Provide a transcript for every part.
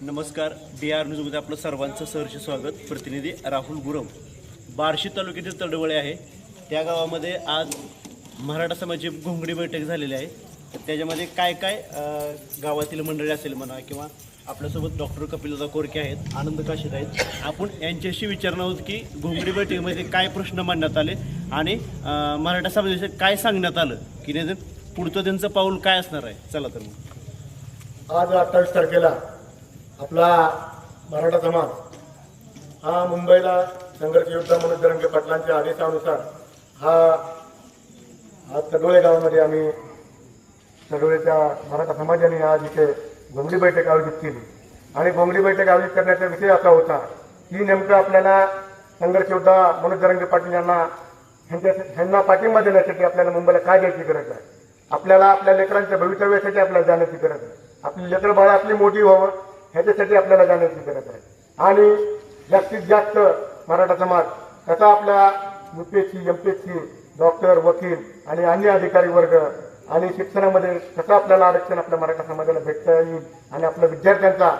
नमस्कार D R न्यूजमध्ये आपलं सर्वांचं सहर्ष स्वागत. प्रतिनिधी राहुल गुरव. बार्शी तालुक्यातील तडवळे आहे. त्या गावामध्ये आज मराठा समाजाची घोंगडी बैठक झालेली आहे. तर त्याच्यामध्ये काय काय गावातील मंडळी असेल म्हणा किंवा आपल्यासोबत डॉक्टर कपिलदा कोरके आहेत आनंद काशीद आहेत. आपण यांच्याशी विचारणार आहोत की घोंगडी बैठकीमध्ये काय प्रश्न मांडण्यात आले आणि मराठा समाजाचे काय सांगण्यात आलं? की नाही पुढचं त्यांचं पाऊल काय असणार आहे? चला तर मग. आज अठ्ठावीस तारखेला आपला मराठा समाज हा मुंबईला संघर्ष योद्धा म्हणून जरंगे पाटलांच्या आदेशानुसार हा आज तडोळे गावामध्ये आम्ही तडोळेच्या मराठा समाजाने आज इथे घोंगडी बैठक आयोजित केली. आणि घोंगडी बैठक आयोजित करण्याचा विषय असा होता की नेमकं आपल्याला संघर्ष योद्धा मनोज जरंगे पाटील यांना ह्यांच्या ह्यांना पाठिंबा देण्यासाठी आपल्याला मुंबईला काय द्यायची गरज आहे? आपल्याला आपल्या लेकरांच्या भवितव्यासाठी आपल्याला जाण्याची गरज आहे. आपली लेकर बाळा आपली मोठी व्हावं. ह्याच्यासाठी आपल्याला जाण्याची गरज आहे. आणि जास्तीत जास्त मराठा समाज कसा आपल्या युपीएससी एमपीएससी डॉक्टर वकील आणि अन्य अधिकारी वर्ग आणि शिक्षणामध्ये कसं आपल्याला आरक्षण आपल्या मराठा समाजाला भेटता येईल आणि आपल्या विद्यार्थ्यांचा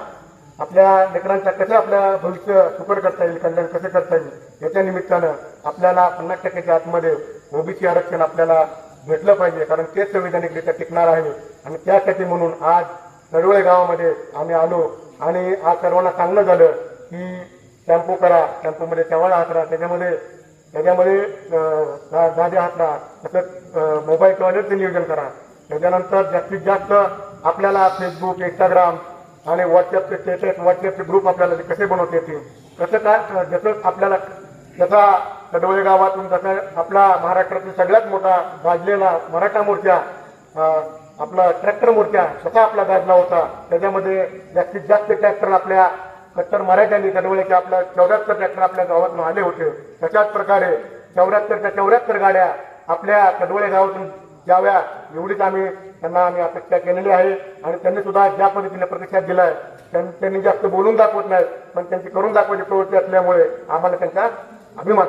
आपल्या लेकरांचा कसं आपलं भविष्य सुकर करता येईल कल्याण कसं करता येईल याच्या निमित्तानं आपल्याला पन्नास टक्क्याच्या आतमध्ये ओबीसी आरक्षण आपल्याला भेटलं पाहिजे. कारण तेच संविधानिकरित्या टिकणार आहे. आणि त्यासाठी म्हणून आज नडोळे गावामध्ये आम्ही आलो आणि आज सर्वांना सांगणं झालं की टॅम्पो करा. टॅम्पोमध्ये चवाळा हातरा त्याच्यामध्ये त्याच्यामध्ये अं, गाद्या हातरा तसंच मोबाईल टॉयलेटचं नियोजन करा. त्याच्यानंतर जास्तीत जास्त आपल्याला फेसबुक इंस्टाग्राम आणि व्हॉट्सअपचे स्टेटस व्हॉट्सअपचे ग्रुप आपल्याला ते कसे बनवता येतील. कसं काय जसं आपल्याला जसा कडवळे गावातून जसा आपला महाराष्ट्रातील सगळ्यात मोठा गाजलेला मराठा मोर्चा आपला ट्रॅक्टर मोर्चा स्वतः आपला गाजला होता. त्याच्यामध्ये जास्तीत जास्त ट्रॅक्टर आपल्या कट्टर मराठ्यांनी कडवळेच्या आपल्या चौऱ्याहत्तर ट्रॅक्टर आपल्या गावातून आले होते. तशाच प्रकारे चौऱ्याहत्तरच्या चौऱ्याहत्तर गाड्या आपल्या कडवळे गावातून द्याव्या एवढीच आम्ही त्यांना आम्ही अपेक्षा केलेली आहे. आणि त्यांनी सुद्धा ज्या पद्धतीने प्रतिसाद दिलाय त्यां- त्यांनी जास्त बोलून दाखवत नाहीत पण त्यांची करून दाखवायची प्रवृत्ती असल्यामुळे आम्हाला त्यांचा अभिमान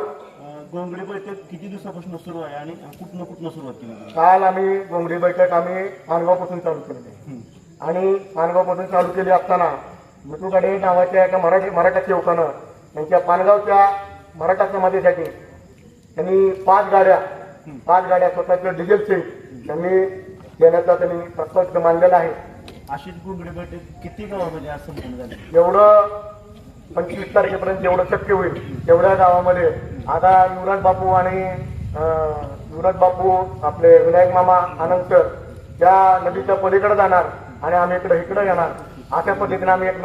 घोंगडी बैठक किती दिवसापासून सुरू आहे आणि कुठनं कुठनं सुरुवात केली? काल आम्ही घोंगडी बैठक आम्ही मानगावपासून चालू केली. आणि मानगावपासून चालू केली असताना मिठूकडे नावाच्या एका मराठी मराठा युवकानं त्यांच्या पानगावच्या मराठा समाजासाठी त्यांनी पाच गाड्या पाच गाड्या स्वतःच्या डिझेल सीट त्यांनी देण्याचा त्यांनी प्रस्ताव मांडलेला आहे. अशीच घोंगडी बैठक किती गावामध्ये झाली? एवढं पंचवीस तारखेपर्यंत जेवढं शक्य होईल तेवढ्या गावामध्ये आता युवराज बापू आणि युवराज बापू आपले विनायक मामा आनंद सर त्या नदीच्या पलीकडे जाणार आणि आम्ही इकडे इकडे येणार. अशा पद्धतीने आम्ही एक